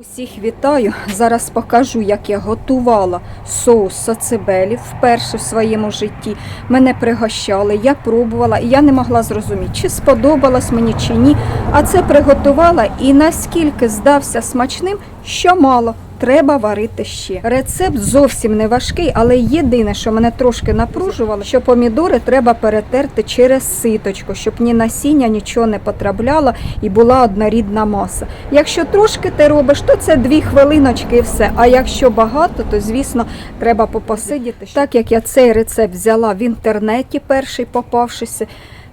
Усіх вітаю. Зараз покажу, як я готувала соус социбелі вперше в своєму житті. Мене пригощали, я пробувала, і я не могла зрозуміти, чи сподобалось мені чи ні. А це приготувала і наскільки здався смачним, що мало. Треба варити ще. Рецепт зовсім не важкий, але єдине, що мене трошки напружувало, що помідори треба перетерти через ситочку, щоб ні насіння, нічого не потрапляло і була однорідна маса. Якщо трошки ти робиш, то це дві хвилиночки і все. А якщо багато, то звісно треба попосидіти. Так як я цей рецепт взяла в інтернеті, перший попавшися.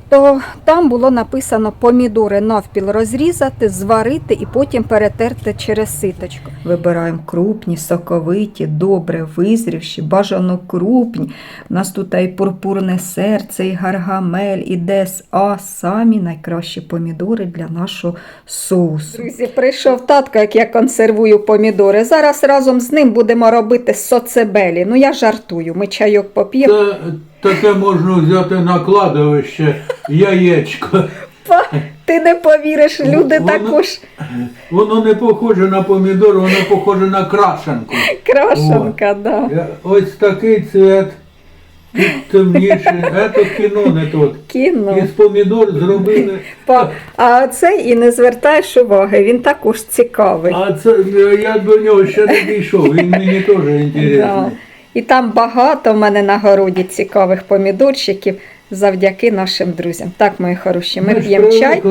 То там було написано помідори навпіл розрізати, зварити і потім перетерти через ситочку. Вибираємо крупні, соковиті, добре визрівші, бажано крупні. У нас тут і пурпурне серце, і гаргамель, і ДСА. Самі найкращі помідори для нашого соусу. Друзі, прийшов татко, як я консервую помідори. Зараз разом з ним будемо робити соцебелі. Ну я жартую, ми чайок поп'ємо. Це таке можна взяти на кладовище яєчко. Па, Ти не повіриш, люди Воно- також Воно не похоже на помідор, воно похоже на крашенку. крашенка, да. Ось такий цвет, темніше. Це кіно не тут. Кіно. Із помідор зробили. Па, а цей і не звертаєш уваги, він також цікавий. А це я до нього ще не дійшов, він мені теж Да. І там багато в мене на городі цікавих помідорчиків завдяки нашим друзям. Так, мої хороші, ми п'ємо чай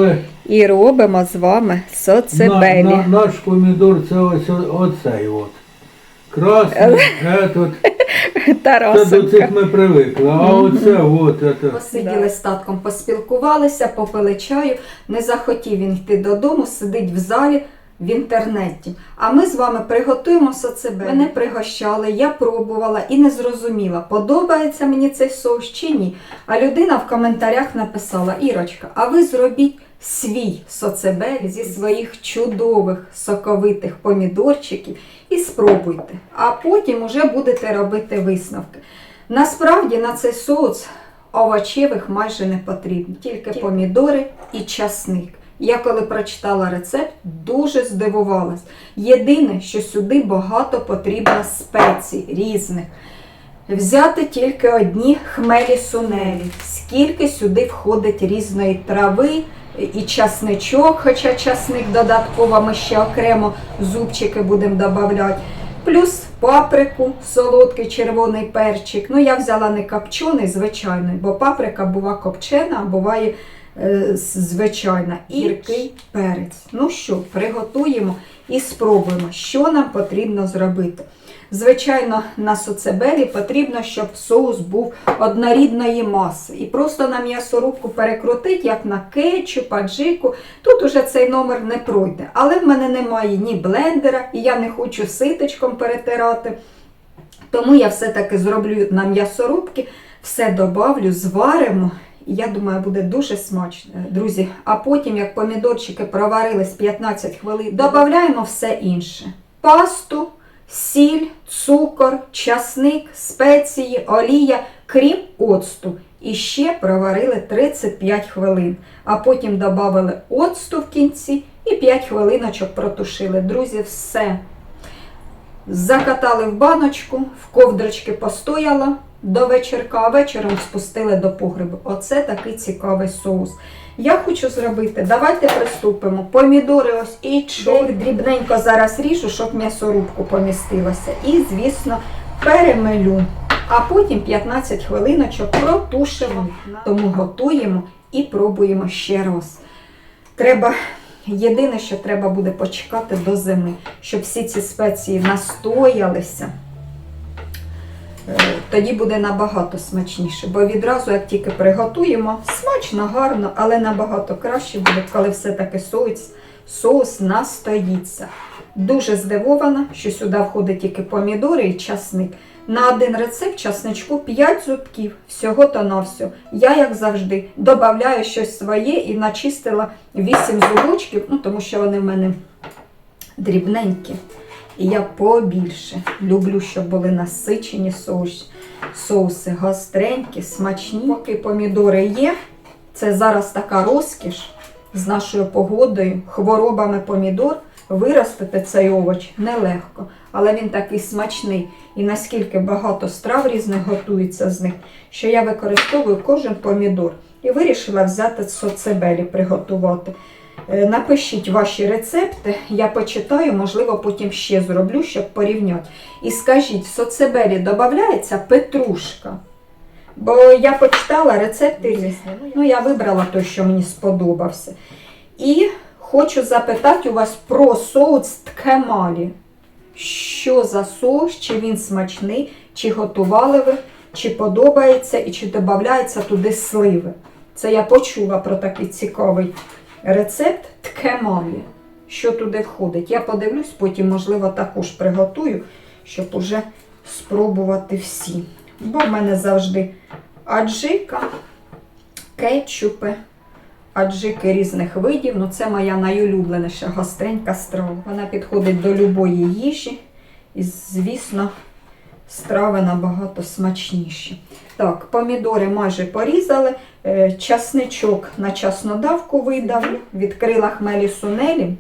і робимо з вами соцебелі. На, на, наш помідор це ось оцей от. Красний, этот. Це до цих ми привикли. А оце от. Это. Посиділи з татком, поспілкувалися, попили чаю. Не захотів він йти додому, сидить в залі в інтернеті. А ми з вами приготуємо соцебелі. Мене пригощали, я пробувала і не зрозуміла, подобається мені цей соус чи ні. А людина в коментарях написала: Ірочка, а ви зробіть свій соцебель зі своїх чудових соковитих помідорчиків і спробуйте. А потім уже будете робити висновки. Насправді на цей соус овочевих майже не потрібно, тільки помідори і часник. Я коли прочитала рецепт, дуже здивувалась. Єдине, що сюди багато потрібно спецій різних. Взяти тільки одні хмелі сунелі. Скільки сюди входить різної трави і часничок, хоча часник додатково ми ще окремо зубчики будемо додавати. Плюс паприку, солодкий червоний перчик. Ну, я взяла не копчений, звичайний, бо паприка бува копчена, а буває звичайна. І гіркий перець. Ну що, приготуємо і спробуємо, що нам потрібно зробити. Звичайно, на соцебелі потрібно, щоб соус був однорідної маси. І просто на м'ясорубку перекрутити, як на кетчуп, аджику. Тут уже цей номер не пройде. Але в мене немає ні блендера, і я не хочу ситочком перетирати. Тому я все-таки зроблю на м'ясорубки, все добавлю, зваримо. Я думаю, буде дуже смачно, друзі. А потім, як помідорчики проварились 15 хвилин, додаємо все інше: пасту, сіль, цукор, часник, спеції, олія, крім оцту. І ще проварили 35 хвилин. А потім додали оцту в кінці і 5 хвилиночок протушили. Друзі, все. Закатали в баночку, в ковдрочки постояла до вечірка, а вечором спустили до погребу. Оце такий цікавий соус. Я хочу зробити, давайте приступимо. Помідори ось і чай. Дрібненько зараз ріжу, щоб м'ясорубку помістилося. І, звісно, перемелю. А потім 15 хвилиночок протушимо. Тому готуємо і пробуємо ще раз. Треба Єдине, що треба буде почекати до зими, щоб всі ці спеції настоялися. Е, Тоді буде набагато смачніше. Бо відразу, як тільки приготуємо, смачно, гарно, але набагато краще буде, коли все-таки соус, соус настоїться. Дуже здивована, що сюди входить тільки помідори і часник. На один рецепт часничку 5 зубків, всього то на все. Я, як завжди, додаю щось своє і начистила 8 зубочків, ну, тому що вони в мене дрібненькі. І я побільше люблю, щоб були насичені соус, соуси, гостренькі, смачні. Поки помідори є, це зараз така розкіш з нашою погодою, хворобами помідор. виростити цей овоч нелегко, але він такий смачний і наскільки багато страв різних готується з них, що я використовую кожен помідор. І вирішила взяти соцебелі приготувати. Е, Напишіть ваші рецепти, я почитаю, можливо, потім ще зроблю, щоб порівняти. І скажіть, в соцебелі додається петрушка. Бо я почитала рецепти. Ну, я вибрала той, що мені сподобався. І хочу запитати у вас про соус ткемалі. Що за соус, чи він смачний, чи готували ви, чи подобається і чи додається туди сливи. Це я почула про такий цікавий рецепт ткемалі. Що туди входить? Я подивлюсь, потім, можливо, також приготую, щоб уже спробувати всі. Бо в мене завжди аджика, кетчупи, аджики різних видів. Ну, це моя найулюбленіша гостренька страва. Вона підходить до любої їжі. І, звісно, страви набагато смачніші. Так, помідори майже порізали, е, часничок на часнодавку видавлю, відкрила хмелі сунелі,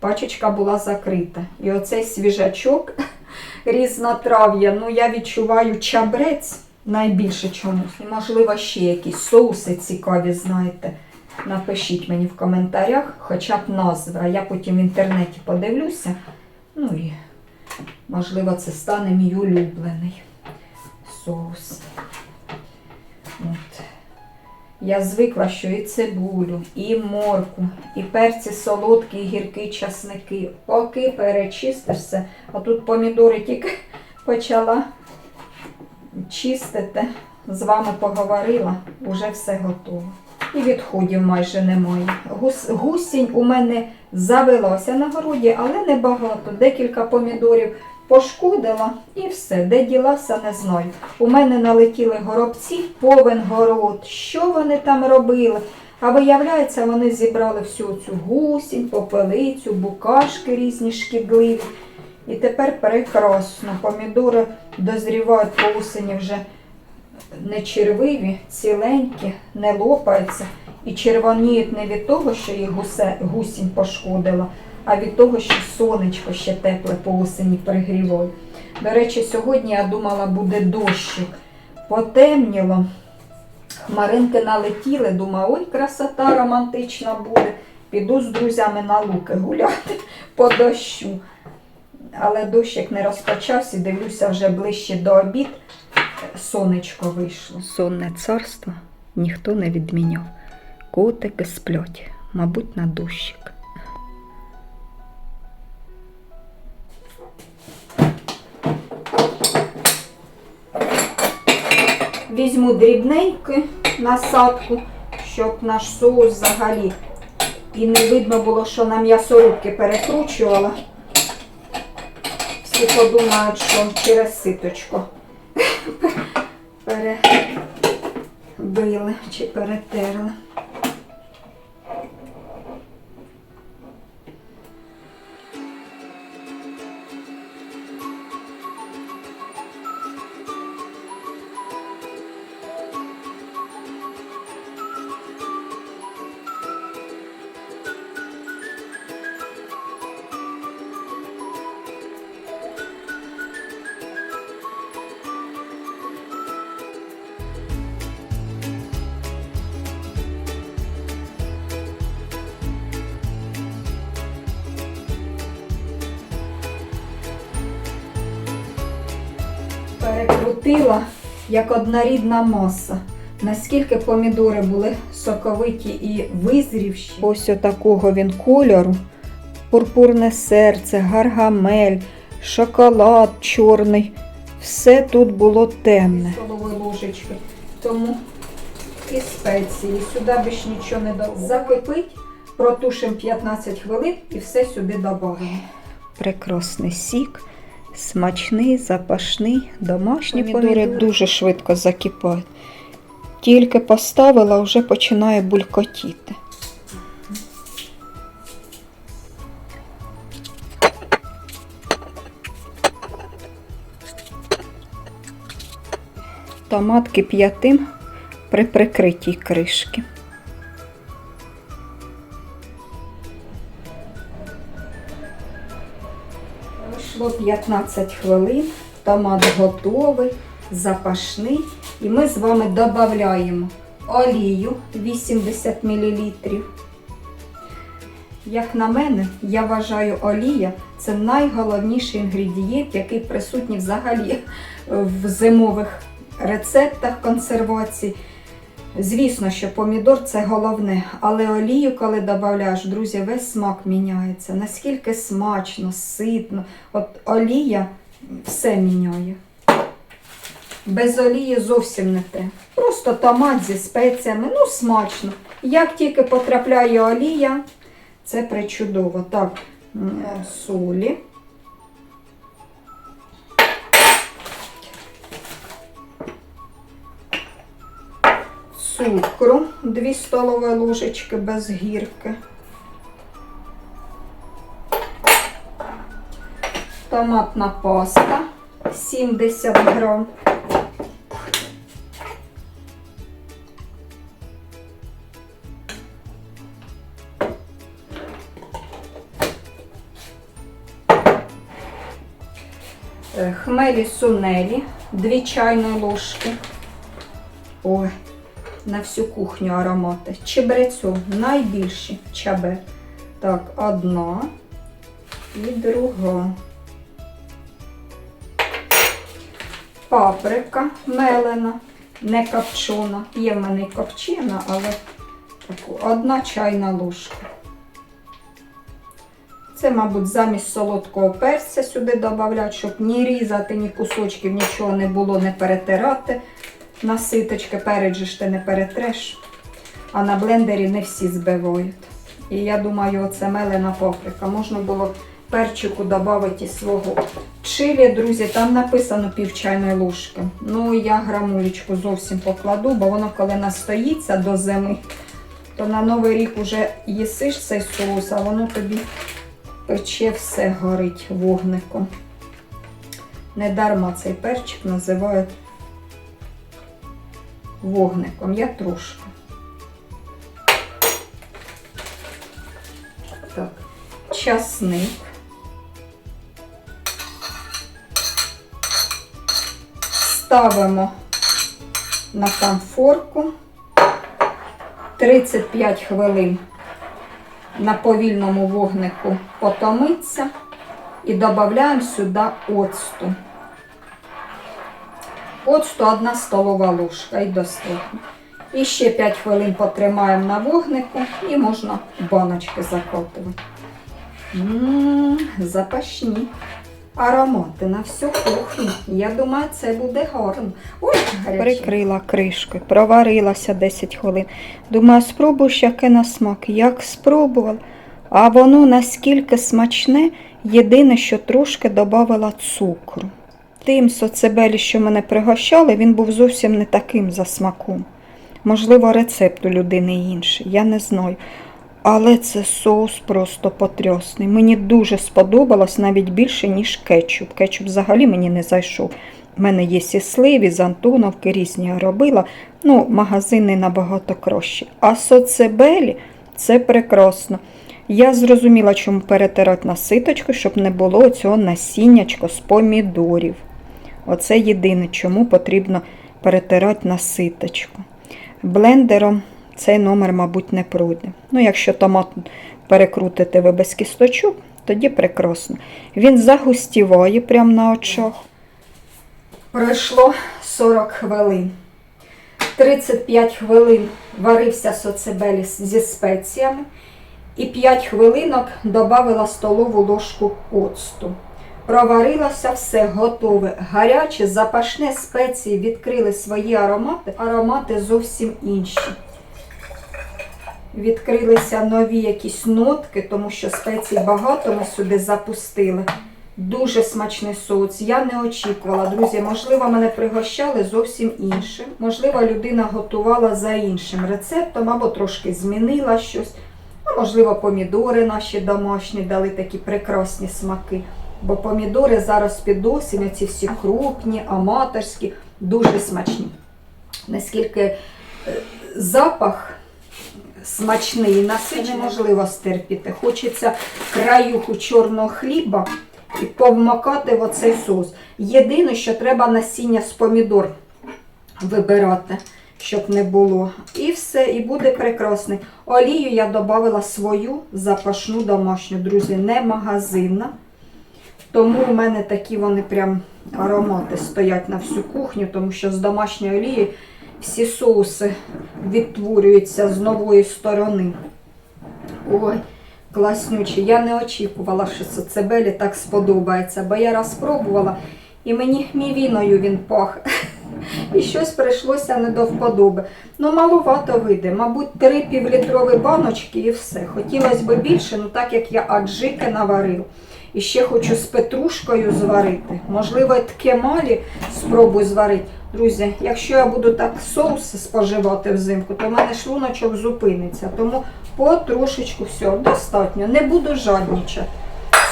пачечка була закрита. І оцей свіжачок різнотрав'я, ну я відчуваю чабрець найбільше чомусь. І, можливо, ще якісь соуси цікаві, знаєте. Напишіть мені в коментарях, хоча б назви, а я потім в інтернеті подивлюся. Ну і, можливо, це стане мій улюблений соус. От. Я звикла, що і цибулю, і морку, і перці солодкі, і гіркі часники. Поки перечистишся, а тут помідори тільки почала чистити. З вами поговорила, вже все готово. І відходів майже немає. Гус, гусінь у мене завелася на городі, але небагато. Декілька помідорів пошкодила і все. Де ділася, не знаю. У мене налетіли горобці, повен город. Що вони там робили? А виявляється, вони зібрали всю цю гусінь, попелицю, букашки різні шкідливі. І тепер прекрасно. Помідори дозрівають по осені вже не червиві, ціленькі, не лопаються і червоніють не від того, що їх гусінь пошкодила, а від того, що сонечко ще тепле по осені пригріває. До речі, сьогодні я думала, буде дощик. Потемніло. Хмаринки налетіли, думаю, ой, красота романтична буде. Піду з друзями на луки гуляти по дощу. Але дощик не розпочався, дивлюся вже ближче до обід. Сонечко вийшло. Сонне царство ніхто не відміняв. Котики сплять, мабуть, на дощик. Візьму дрібненьку насадку, щоб наш соус взагалі і не видно було, що на м'ясорубки перекручувала. Всі подумають, що через ситочку перебили чи перетерли. Перекрутила як однорідна маса. Наскільки помідори були соковиті і визрівші. Ось такого він кольору. Пурпурне серце, гаргамель, шоколад чорний. Все тут було темне. Столової ложечки. Тому і спеції. Сюди більш нічого не додав. Закипить, протушимо 15 хвилин і все сюди додаємо. Прекрасний сік. Смачний, запашний, домашні помідори, Помідори. дуже швидко закипають. Тільки поставила, вже починає булькотіти. Томат кип'ятим при прикритій кришки. Пройшло 15 хвилин, томат готовий, запашний. І ми з вами додаємо олію 80 мл. Як на мене, я вважаю, олія це найголовніший інгредієнт, який присутній взагалі в зимових рецептах консервації. Звісно, що помідор це головне, але олію, коли додаєш, друзі, весь смак міняється. Наскільки смачно, ситно. От олія все міняє. Без олії зовсім не те. Просто томат зі спеціями, ну смачно. Як тільки потрапляє олія, це причудово. Так, м, солі. Цукру 2 столові ложечки без гірки. Томатна паста 70 грам. Е, Хмелі сунелі 2 чайні ложки. Ой, на всю кухню аромати. Чебрецю найбільші чабе. Так, одна і друга. Паприка мелена, не копчена. Є в мене копчена, але таку одна чайна ложка. Це, мабуть, замість солодкого перця сюди додавлять, щоб ні різати, ні кусочків, нічого не було, не перетирати. На ситочки перець ти не перетреш, а на блендері не всі збивають. І я думаю, оце мелена паприка. Можна було перчику додати і свого. Чилі, друзі, там написано пів чайної ложки. Ну, я грамулечку зовсім покладу, бо воно коли настоїться до зими, то на Новий рік уже їсиш цей соус, а воно тобі пече все горить вогником. Недарма цей перчик називають вогником. Я трошки. Так, часник. Ставимо на конфорку 35 хвилин на повільному вогнику потомиться і додаємо сюди оцту. Оцту 1 столова ложка і достатньо. І ще 5 хвилин потримаємо на вогнику і можна баночки закотувати. Ммм, запашні аромати на всю кухню. Я думаю, це буде гарно. Ой, гаряче. Прикрила кришкою, проварилася 10 хвилин. Думаю, спробуєш, яке на смак. Як спробувала. А воно наскільки смачне, єдине, що трошки додавала цукру. Тим соцебелі, що мене пригощали, він був зовсім не таким за смаком. Можливо, рецепт у людини інший, я не знаю. Але це соус просто потрясний. Мені дуже сподобалось навіть більше, ніж кетчуп. Кетчуп взагалі мені не зайшов. У мене є і сливі, з Антоновки, різні робила. Ну, магазини набагато кращі. А соцебелі це прекрасно. Я зрозуміла, чому перетирати на ситочку, щоб не було цього насіннячко з помідорів. Оце єдине, чому потрібно перетирати на ситочку. Блендером цей номер, мабуть, не пройде. Ну, якщо томат перекрутите ви без кісточок, тоді прекрасно. Він загустіває прямо на очах. Пройшло 40 хвилин. 35 хвилин варився соцебеліс зі спеціями. І 5 хвилинок додавила столову ложку оцту. Проварилося все готове. Гаряче, запашне спеції відкрили свої аромати. Аромати зовсім інші. Відкрилися нові якісь нотки, тому що спецій багато ми сюди запустили. Дуже смачний соус. Я не очікувала, друзі. Можливо, мене пригощали зовсім іншим. Можливо, людина готувала за іншим рецептом або трошки змінила щось. А можливо, помідори наші домашні дали такі прекрасні смаки. Бо помідори зараз під осінь, ці всі крупні, аматорські, дуже смачні. Наскільки е, запах смачний, насичений, неможливо стерпіти. Хочеться краюху чорного хліба і повмакати в оцей соус. Єдине, що треба насіння з помідор вибирати, щоб не було. І все, і буде прекрасний. Олію я додала свою запашну домашню, друзі, не магазинна. Тому у мене такі вони прям аромати стоять на всю кухню, тому що з домашньої олії всі соуси відтворюються з нової сторони. Ой, класнючі. Я не очікувала, що сацебелі так сподобається, бо я раз пробувала і мені мівіною він пах. І щось прийшлося не до вподоби. Ну, малувато вийде, мабуть, три півлітрові баночки і все. Хотілося б більше, ну так як я аджики наварив. І ще хочу з петрушкою зварити. Можливо, ткемалі спробую зварити. Друзі, якщо я буду так соуси споживати взимку, то в мене шлуночок зупиниться. Тому потрошечку все, достатньо. Не буду жаднічати.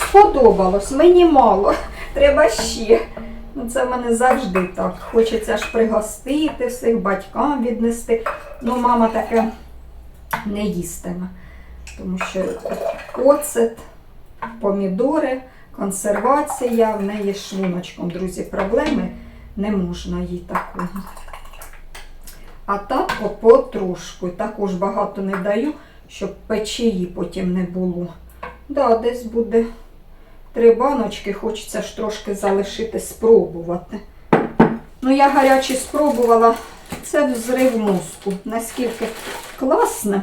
Сподобалось, мені мало. Треба ще. Ну, це в мене завжди так. Хочеться ж пригостити всіх, батькам віднести. Ну, мама таке не їстиме. Тому що оцет, помідори, консервація, в неї шлуночком, друзі, проблеми не можна їй такого. А так по- потрошку. Також багато не даю, щоб печії потім не було. Да, десь буде три баночки, хочеться ж трошки залишити, спробувати. Ну, я гарячі спробувала. Це взрив мозку. Наскільки класне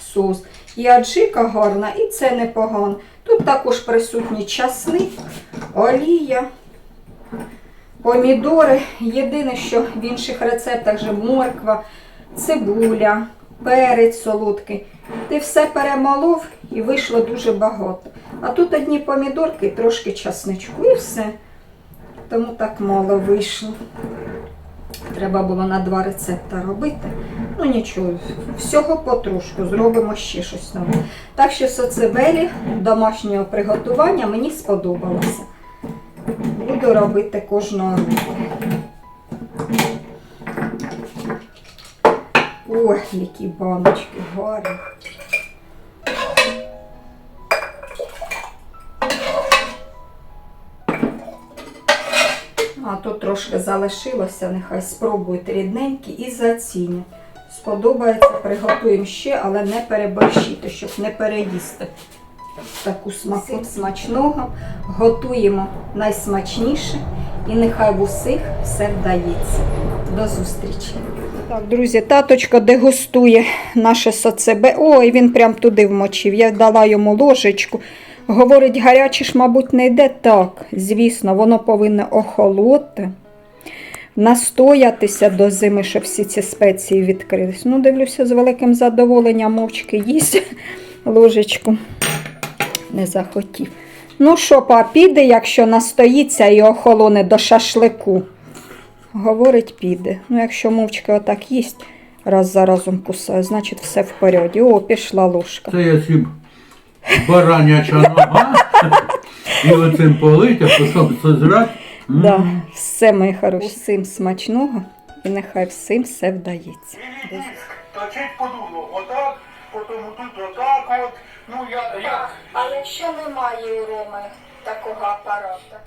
соус. І аджика гарна, і це непогано. Тут також присутні часник, олія, помідори. Єдине, що в інших рецептах же морква, цибуля, перець солодкий. Ти все перемолов і вийшло дуже багато. А тут одні помідорки трошки часничку і все. Тому так мало вийшло. Треба було на два рецепти робити. Ну нічого, всього потрошку, зробимо ще щось нове. Так що соцебелі домашнього приготування мені сподобалося. Буду робити кожного року. Ой, які баночки гарні. Тут трошки залишилося, нехай спробують рідненькі і зацінять. Сподобається, приготуємо ще, але не переборщити, щоб не переїсти. Таку смаку смачного. Готуємо найсмачніше і нехай в усіх все вдається. До зустрічі. Так, друзі, таточка дегустує наше соцебе. Ой, він прям туди вмочив. Я дала йому ложечку. Говорить, гаряче ж, мабуть, не йде так. Звісно, воно повинно охолоти, настоятися до зими, щоб всі ці спеції відкрились. Ну, дивлюся, з великим задоволенням мовчки їсть ложечку. Не захотів. Ну що, па, піде, якщо настоїться і охолоне до шашлику. Говорить, піде. Ну, якщо мовчки отак їсть, раз за разом кусає, значить все в поряді. О, пішла ложка. Це я сім бараняча нога. І оцим полить, а потім созрать. Да, все, мої хороші. всім смачного і нехай всім все вдається. Точить подумав, отак, потім тут отак от. Ну я я. Але ще немає у Роми такого апарата?